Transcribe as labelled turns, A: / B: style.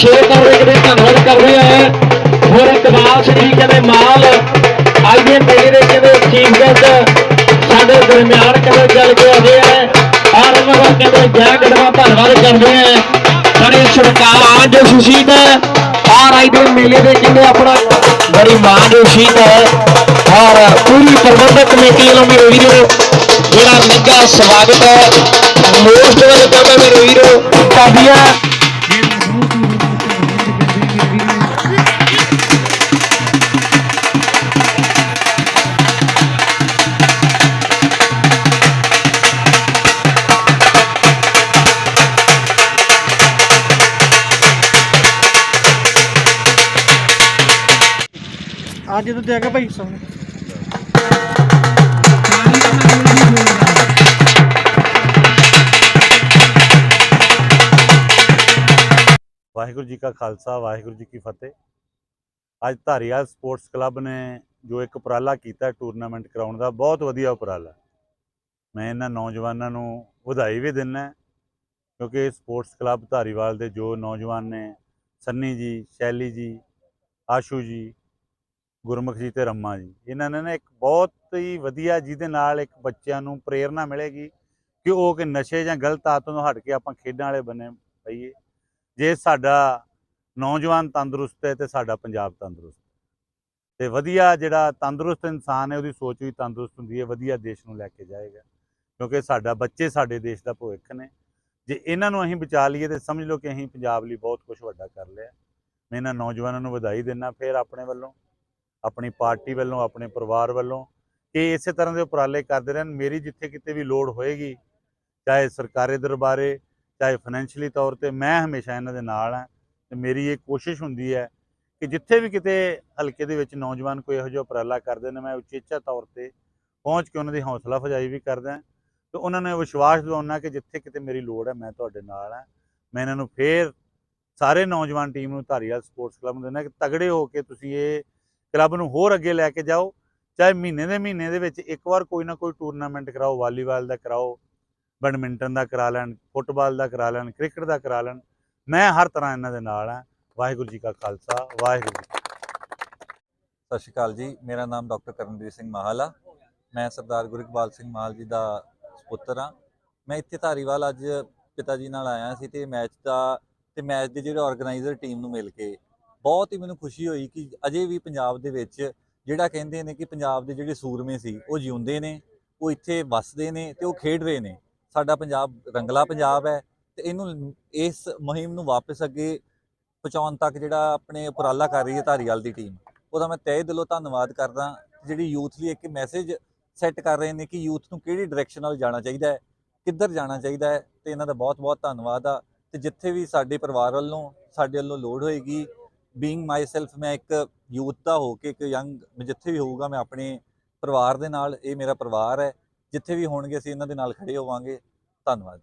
A: Share ਕਰਦੇ ਰਹੇ, ਕਿਤੇ ਧੰਨਵਾਦ ਕਰਦੇ ਆ। ਹੋਰ ਇਕਬਾਲ ਸਿੰਘ ਜੀ ਕਹਿੰਦੇ ਮਾਲ, ਆਈਏ ਮੇਰੇ ਦੇ ਕਹਿੰਦੇ ਚੀਫ ਗੈਸਟ ਸਾਡੇ ਦਰਮਿਆਨ ਕਹਿੰਦੇ ਚੱਲ ਕੇ ਆਏ ਆ। ਔਰ ਉਹਨਾਂ ਦਾ ਕਹਿੰਦੇ ਜੈ ਗੜਵਾ ਧੰਨਵਾਦ ਕਰਦੇ ਆ। ਸਾਡੇ ਸਰਕਾਰ ਆਜ ਸੁਸ਼ੀਤ ਔਰ ਆਈ ਦੇ ਮੇਲੇ ਦੇ ਕਹਿੰਦੇ ਆਪਣਾ ਬੜੀ ਮਾਂ ਜੋ ਸ਼ੀਤ ਹੈ ਔਰ ਪੂਰੀ ਪ੍ਰਬੰਧਕ ਕਮੇਟੀ ਵੱਲੋਂ ਵੀ ਵੀਰੋ ਜਿਹੜਾ ਨਿੱਘਾ ਸਵਾਗਤ ਹੈ ਮੋਸਟ ਵੈਲਕਮ ਹੈ ਮੇਰੇ ਵੀਰੋ ਕਾਦੀਆਂ
B: ਅੱਜ ਜਦੋਂ ਤੇ ਆ ਗਿਆ ਭਾਈ ਸਾਹਿਬ
C: ਵਾਹਿਗੁਰੂ ਜੀ ਕਾ ਖਾਲਸਾ, ਵਾਹਿਗੁਰੂ ਜੀ ਕੀ ਫਤਿਹ। ਅੱਜ ਧਾਰੀਵਾਲ ਸਪੋਰਟਸ ਕਲੱਬ ਨੇ ਜੋ ਇੱਕ ਉਪਰਾਲਾ ਕੀਤਾ ਟੂਰਨਾਮੈਂਟ ਕਰਾਉਣ ਦਾ, ਬਹੁਤ ਵਧੀਆ ਉਪਰਾਲਾ। ਮੈਂ ਇਹਨਾਂ ਨੌਜਵਾਨਾਂ ਨੂੰ ਵਧਾਈ ਵੀ ਦਿੰਦਾ, ਕਿਉਂਕਿ ਸਪੋਰਟਸ ਕਲੱਬ ਧਾਰੀਵਾਲ ਦੇ ਜੋ ਨੌਜਵਾਨ ਨੇ, ਸੰਨੀ ਜੀ, ਸ਼ੈਲੀ ਜੀ, ਆਸ਼ੂ ਜੀ ਗੁਰਮੁਖ ਜੀ ਤੇ ਰੰਮਾ ਜੀ। ਇਹਨਾਂ ਨੇ ਨਾ ਇੱਕ ਬਹੁਤ ਹੀ ਵਧੀਆ ਜਿਹਦੇ ਨਾਲ ਇੱਕ ਬੱਚਿਆਂ ਨੂੰ ਪ੍ਰੇਰਣਾ ਮਿਲੇਗੀ ਕਿ ਉਹ ਕਿ ਨਸ਼ੇ ਜਾਂ ਗਲਤ ਆਦਤਾਂ ਤੋਂ ਹਟ ਕੇ ਆਪਾਂ ਖੇਡਾਂ ਵਾਲੇ ਬੰਨੇ ਪਈਏ ਜੇ ਸਾਡਾ ਨੌਜਵਾਨ ਤੰਦਰੁਸਤ ਹੈ ਤੇ ਸਾਡਾ ਪੰਜਾਬ ਤੰਦਰੁਸਤ ਹੈ। ਤੇ ਵਧੀਆ ਜਿਹੜਾ ਤੰਦਰੁਸਤ ਇਨਸਾਨ ਹੈ, ਉਹਦੀ ਸੋਚ ਵੀ ਤੰਦਰੁਸਤ ਹੁੰਦੀ ਹੈ, ਵਧੀਆ ਦੇਸ਼ ਨੂੰ ਲੈ ਕੇ ਜਾਏਗਾ। ਕਿਉਂਕਿ ਸਾਡਾ ਬੱਚੇ ਸਾਡੇ ਦੇਸ਼ ਦਾ ਭਵਿੱਖ ਨੇ। ਜੇ ਇਹਨਾਂ ਨੂੰ ਅਸੀਂ ਬਚਾ ਲਈਏ ਤੇ ਸਮਝ ਲਓ ਕਿ ਅਸੀਂ ਪੰਜਾਬ ਲਈ ਬਹੁਤ ਕੁਝ ਵੱਡਾ ਕਰ ਲਿਆ। ਮੈਂ ਇਹਨਾਂ ਨੌਜਵਾਨਾਂ ਨੂੰ ਵਧਾਈ ਦਿੰਦਾ, ਫਿਰ ਆਪਣੇ ਵੱਲੋਂ ਆਪਣੀ ਪਾਰਟੀ ਵੱਲੋਂ, ਆਪਣੇ ਪਰਿਵਾਰ ਵੱਲੋਂ ਕਿ ਇਸੇ ਤਰ੍ਹਾਂ ਦੇ ਉਪਰਾਲੇ ਕਰਦੇ ਰਹਿਣ। ਮੇਰੀ ਜਿੱਥੇ ਕਿਤੇ ਵੀ ਲੋੜ ਹੋਏਗੀ, ਚਾਹੇ ਸਰਕਾਰੀ ਦਰਬਾਰੇ, ਚਾਹੇ ਫਾਈਨੈਂਸ਼ੀਅਲੀ ਤੌਰ ਤੇ ਮੈਂ ਹਮੇਸ਼ਾ ਇਹਨਾਂ ਦੇ ਨਾਲ ਹਾਂ ਤੇ ਮੇਰੀ ਇਹ ਕੋਸ਼ਿਸ਼ ਹੁੰਦੀ ਹੈ ਕਿ ਜਿੱਥੇ ਵੀ ਕਿਤੇ ਹਲਕੇ ਦੇ ਵਿੱਚ ਨੌਜਵਾਨ ਕੋਈ ਇਹੋ ਜਿਹਾ ਉਪਰਾਲਾ ਕਰਦੇ ਨੇ, ਮੈਂ ਉਚੇਚਾ ਤੌਰ ਤੇ ਪਹੁੰਚ ਕੇ ਉਹਨਾਂ ਦੀ ਹੌਸਲਾ ਫਜਾਈ ਵੀ ਕਰਦਾ ਤੇ ਉਹਨਾਂ ਨੂੰ ਵਿਸ਼ਵਾਸ ਦਿਵਾਉਣਾ ਕਿ ਜਿੱਥੇ ਕਿਤੇ ਮੇਰੀ ਲੋੜ ਹੈ, ਮੈਂ ਤੁਹਾਡੇ ਨਾਲ ਹਾਂ। ਮੈਂ ਇਹਨਾਂ ਨੂੰ ਫੇਰ ਸਾਰੇ ਨੌਜਵਾਨ ਟੀਮ ਨੂੰ ਧਾਰੀਵਾਲ ਸਪੋਰਟਸ ਕਲੱਬ ਨੂੰ ਦਿੰਦਾ ਕਿ ਤਗੜੇ ਹੋ ਕੇ ਤੁਸੀਂ ਇਹ ਕਲੱਬ ਨੂੰ ਹੋਰ ਅੱਗੇ ਲੈ ਕੇ ਜਾਓ, ਚਾਹੇ ਮਹੀਨੇ ਦੇ ਮਹੀਨੇ ਦੇ ਵਿੱਚ ਇੱਕ ਵਾਰ ਕੋਈ ਨਾ ਕੋਈ ਟੂਰਨਾਮੈਂਟ ਕਰਾਓ, ਵਾਲੀਬਾਲ ਦਾ ਕਰਾਓ ਬੈਡਮਿੰਟਨ ਦਾ ਕਰਾ ਲੈਣ, ਫੁੱਟਬਾਲ ਦਾ ਕਰਾ ਲੈਣ, ਕ੍ਰਿਕਟ ਦਾ ਕਰਾ ਲੈਣ, ਮੈਂ ਹਰ ਤਰ੍ਹਾਂ ਇਹਨਾਂ ਦੇ ਨਾਲ ਹਾਂ। ਵਾਹਿਗੁਰੂ ਜੀ ਕਾ ਖਾਲਸਾ, ਵਾਹਿਗੁਰੂ ਜੀ
D: ਸਤਿ ਸ਼੍ਰੀ ਅਕਾਲ ਜੀ, ਮੇਰਾ ਨਾਮ ਡਾਕਟਰ ਕਰਨਵੀਰ ਸਿੰਘ ਮਾਹਲ ਆ। ਮੈਂ ਸਰਦਾਰ ਗੁਰਇਕਬਾਲ ਸਿੰਘ ਮਾਹਲ ਜੀ ਦਾ ਸੁਪੁੱਤਰ ਹਾਂ। ਮੈਂ ਇੱਥੇ ਧਾਰੀਵਾਲ ਅੱਜ ਪਿਤਾ ਜੀ ਨਾਲ ਆਇਆ ਸੀ ਤੇ ਮੈਚ ਦਾ, ਤੇ ਮੈਚ ਦੇ ਜਿਹੜੇ ਆਰਗੇਨਾਈਜ਼ਰ ਟੀਮ ਨੂੰ ਮਿਲ ਕੇ ਬਹੁਤ ਹੀ ਮੈਨੂੰ ਖੁਸ਼ੀ ਹੋਈ ਕਿ ਅਜੇ ਵੀ ਪੰਜਾਬ ਦੇ ਵਿੱਚ ਜਿਹੜਾ ਕਹਿੰਦੇ ਨੇ ਕਿ ਪੰਜਾਬ ਦੇ ਜਿਹੜੇ ਸੂਰਮੇ ਸੀ, ਉਹ ਜਿਉਂਦੇ ਨੇ, ਉਹ ਇੱਥੇ ਵੱਸਦੇ ਨੇ ਤੇ ਉਹ ਖੇਡ ਰਹੇ ਨੇ। ਸਾਡਾ ਪੰਜਾਬ ਰੰਗਲਾ ਪੰਜਾਬ ਹੈ ਤੇ ਇਹਨੂੰ ਇਸ ਮੁਹਿੰਮ ਨੂੰ ਵਾਪਸ ਅੱਗੇ ਪਹੁੰਚਾਉਣ ਤੱਕ ਜਿਹੜਾ ਆਪਣੇ ਉਪਰਾਲਾ ਕਰ ਰਹੀ ਹੈ ਧਾਰੀਵਾਲ ਦੀ ਟੀਮ। ਉਹਦਾ ਮੈਂ ਤਹਿ ਦਿਲੋਂ ਧੰਨਵਾਦ ਕਰਦਾ। ਜਿਹੜੀ ਯੂਥ ਲਈ ਇੱਕ ਮੈਸੇਜ ਸੈੱਟ ਕਰ ਰਹੇ ਨੇ ਕਿ ਯੂਥ ਨੂੰ ਕਿਹੜੀ ਡਾਇਰੈਕਸ਼ਨ ਨਾਲ ਜਾਣਾ ਚਾਹੀਦਾ ਹੈ, ਕਿੱਧਰ ਜਾਣਾ ਚਾਹੀਦਾ ਹੈ, ਤੇ ਇਹਨਾਂ ਦਾ ਬਹੁਤ-ਬਹੁਤ ਧੰਨਵਾਦ ਆ। ਤੇ ਜਿੱਥੇ ਵੀ ਸਾਡੇ ਪਰਿਵਾਰ ਵੱਲੋਂ ਸਾਡੇ ਵੱਲੋਂ ਲੋੜ ਹੋਏਗੀ ਬੀਇੰਗ ਮਾਈਸੈਲਫ ਮੈਂ ਇੱਕ ਯੂਥ ਦਾ ਹੋ ਕੇ, ਇੱਕ ਯੰਗ ਜਿੱਥੇ ਵੀ ਹੋਊਗਾ, ਮੈਂ ਆਪਣੇ ਪਰਿਵਾਰ ਦੇ ਨਾਲ, ਇਹ ਮੇਰਾ ਪਰਿਵਾਰ ਹੈ। ਜਿੱਥੇ ਵੀ ਹੋਣਗੇ, ਅਸੀਂ ਇਹਨਾਂ ਦੇ ਨਾਲ ਖੜੇ ਹੋਵਾਂਗੇ। ਧੰਨਵਾਦ